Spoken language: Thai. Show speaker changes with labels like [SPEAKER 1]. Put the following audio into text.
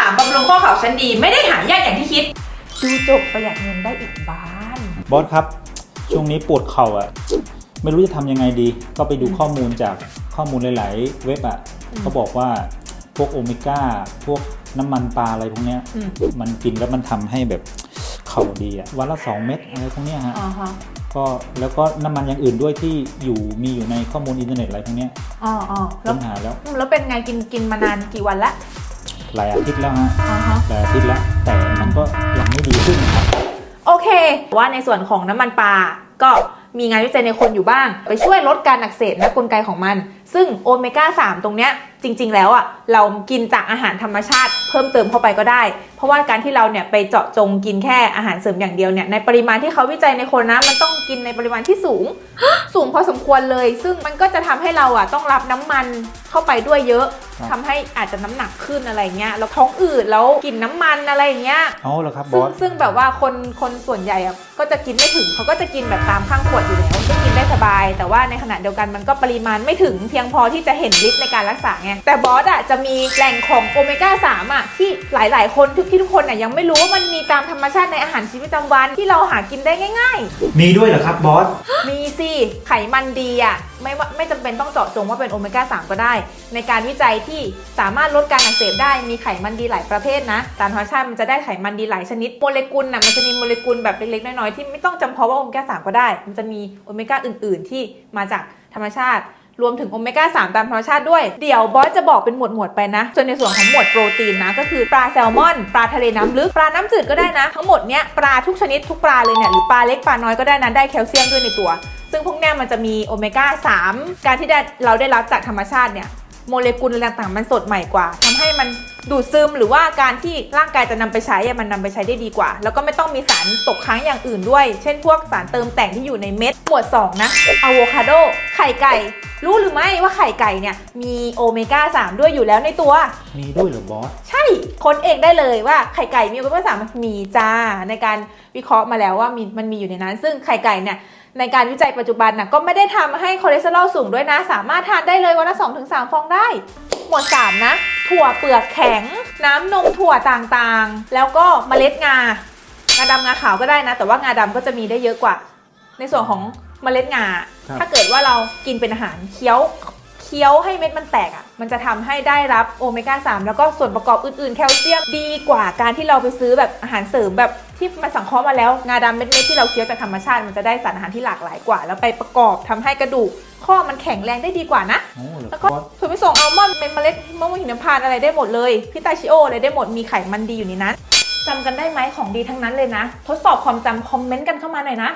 [SPEAKER 1] 3บำรุงข้อเข่าชั้นดีไม่ได้หายากอย่างที่คิด ดูจบประหยัดเงินได้อีกบ้าน
[SPEAKER 2] บอสครับ ช่วงนี้ปวดเข่าอะไม่รู้จะทำยังไงดี ก็ไปดูข้อมูลจากข้อมูลหลาย ๆ เว็บอะ
[SPEAKER 1] อืม
[SPEAKER 2] เขาบอกว่าพวกโอเมก้า พวกน้ำมันปลาอะไรพวกเนี้ย
[SPEAKER 1] อืม
[SPEAKER 2] มันกินแล้วมันทำให้แบบเข่าดีอะวันละ 2 เม็ดอะไรพวกเนี้ยฮะ
[SPEAKER 1] อ๋อฮะ
[SPEAKER 2] ก็แล้วก็น้ำมันอย่างอื่นด้วยที่อยู่มีอยู่ในข้อมูลอินเทอร์เน็ตอะไรพวกเนี้ย
[SPEAKER 1] อ๋ออ๋อแล้
[SPEAKER 2] ค้
[SPEAKER 1] วน
[SPEAKER 2] หาแล้ว
[SPEAKER 1] แล้วเป็นไงกินกินมานานกี่วันละ
[SPEAKER 2] หลายอาทิตย์แล้วฮะ
[SPEAKER 1] อ๋อฮะ
[SPEAKER 2] หลายอาทิตย์แล้วแต่มันก็ยังไม่ดีขึ้นครับ
[SPEAKER 1] โอเค ว่าในส่วนของน้ำมันปลาก็มีงานวิจัยในคนอยู่บ้าง ไปช่วยลดการอักเสบและกลไกของมัน ซึ่งโอเมก้า 3 ตรงเนี้ย จริง ๆ แล้วอะเรากินจากอาหารธรรมชาติเพิ่มเติมเข้าไปก็ได้ เพราะว่าการที่เราเนี่ยไปเจาะจงกินแค่อาหารเสริมอย่างเดียวเนี่ยในปริมาณที่เขาวิจัยในคนนะมันต้องกินในปริมาณที่สูง สูงพอสมควรเลย ซึ่งมันก็จะทำให้เราอะต้องรับน้ำมันเข้าไปด้วยเยอะ
[SPEAKER 2] ครับ
[SPEAKER 1] ทำให้อาจจะน้ำหนักขึ้นอะไรเงี้ยแล้วท้องอืดแล้วกินน้ำมันอะไรอย่างเงี้ย
[SPEAKER 2] เอาละครับบ
[SPEAKER 1] ซึ่ง
[SPEAKER 2] อส
[SPEAKER 1] ซึ่งแบบว่าคนคนส่วนใหญ่อะก็จะกินไม่ถึงเขาก็จะกินแบบตามข้างขวดอยู่แล้วก็กินได้สบาย แต่ว่าในขณะเดียวกันมันก็ปริมาณไม่ถึงเพียงพอที่จะเห็นฤทธิ์ในการรักษาไงแต่บอสอะจะมีแหล่งของโอเมก้า 3 อะที่หลาย ๆ คนทุกที่ทุกคนอะยังไม่รู้ว่ามันมีตามธรรมชาติในอาหารชีวิตประจำวันที่เราหากินได้ง่าย
[SPEAKER 2] มีด้วยเหรอครับบอส
[SPEAKER 1] ๆ มีสิไขมันดีอะไม่ว่าไม่จำเป็นต้องเจาะจงว่าเป็นโอเมก้า 3 ก็ได้ ในการวิจัยที่สามารถลดการอักเสบได้มีไขมันดีหลายประเภทนะ ตามธรรมชาติมันจะได้ไขมันดีหลายชนิดโมเลกุลน่ะมันจะมีโมเลกุลแบบเล็กๆ น้อยๆ ที่ไม่ต้องจำเพาะว่าโอเมก้า 3 ก็ได้ มันจะมีโอเมก้าอื่น ๆ ที่มาจากธรรมชาติ รวมถึงโอเมก้า 3 ตามธรรมชาติด้วย เดี๋ยวบอสจะบอกเป็นหมวดหมวดๆไปนะ ส่วนในส่วนของหมวดโปรตีนนะ ก็คือปลาแซลมอน ปลาทะเลน้ำลึก ปลาน้ำจืดก็ได้นะ ทั้งหมดเนี้ยปลาทุกชนิดทุกปลาเลยเนี่ยหรือปลาเล็กปลาน้อยก็ได้นะได้แคลเซียมด้วยในตัวซึ่งพวกเนี้ยมันจะมีโอเมก้า 3 การที่ได้เราได้รับจากธรรมชาติเนี่ย โมเลกุลอะไรต่างๆ มันสดใหม่กว่าทำให้มันดูดซึมหรือว่าการที่ร่างกายจะนำไปใช้มันนำไปใช้ได้ดีกว่า แล้วก็ไม่ต้องมีสารตกค้างอย่างอื่นด้วย เช่นพวกสารเติมแต่งที่อยู่ในเม็ดหมวด 2 นะอะโวคาโดไข่ไก่ รู้หรือไม่ว่าไข่ไก่เนี่ยมีโอเมก้า3 ด้วยอยู่แล้วในตัว
[SPEAKER 2] มีด้วยเหรอบอส
[SPEAKER 1] ช่คนเองได้เลยว่าไข่ไก่มีโอเมก้าสามมีจ้าในการวิเคราะห์มาแล้วว่ามีมันมีอยู่ในนั้น ซึ่งไข่ไก่เนี่ยในการวิจัยปัจจุบันน่ะก็ไม่ได้ทำให้คอเลสเตอรอลสูงด้วยนะ สามารถทานได้เลยวันละ2-3ฟองได้ หมวด 3 นะ ถั่วเปลือกแข็ง น้ำนมถั่วต่างๆ แล้วก็เมล็ดงา งาดำงาขาวก็ได้นะ แต่ว่างาดำก็จะมีได้เยอะกว่า ในส่วนของเมล็ดงา
[SPEAKER 2] ครับ
[SPEAKER 1] ถ้าเกิดว่าเรากินเป็นอาหารเคี้ยวเคี้ยวให้เม็ดมันแตกอะ มันจะทำให้ได้รับโอเมก้า 3 แล้วก็ส่วนประกอบอื่นๆ แคลเซียมดีกว่าการที่เราไปซื้อแบบอาหารเสริมแบบที่มันสังเคราะห์มาแล้ว งาดำเม็ดๆที่เราเคี้ยวจากธรรมชาติมันจะได้สารอาหารที่หลากหลายกว่า แล้วไปประกอบทำให้กระดูกข้อมันแข็งแรงได้ดีกว่านะ
[SPEAKER 2] โอ้เหรอ
[SPEAKER 1] แล้ว
[SPEAKER 2] บ
[SPEAKER 1] ก็
[SPEAKER 2] อส
[SPEAKER 1] ถั่วลิสงอัลมอนด์เป็นเมล็ดมะม่วงหิมพานต์อะไรได้หมดเลยพิตาชิโออะไรได้หมดมีไขมันดีอยู่ในนั้นจำกันได้ไหมของดีทั้งนั้นเลยนะ ทดสอบความจำคอมเมนต์กันเข้ามาหน่อยนะ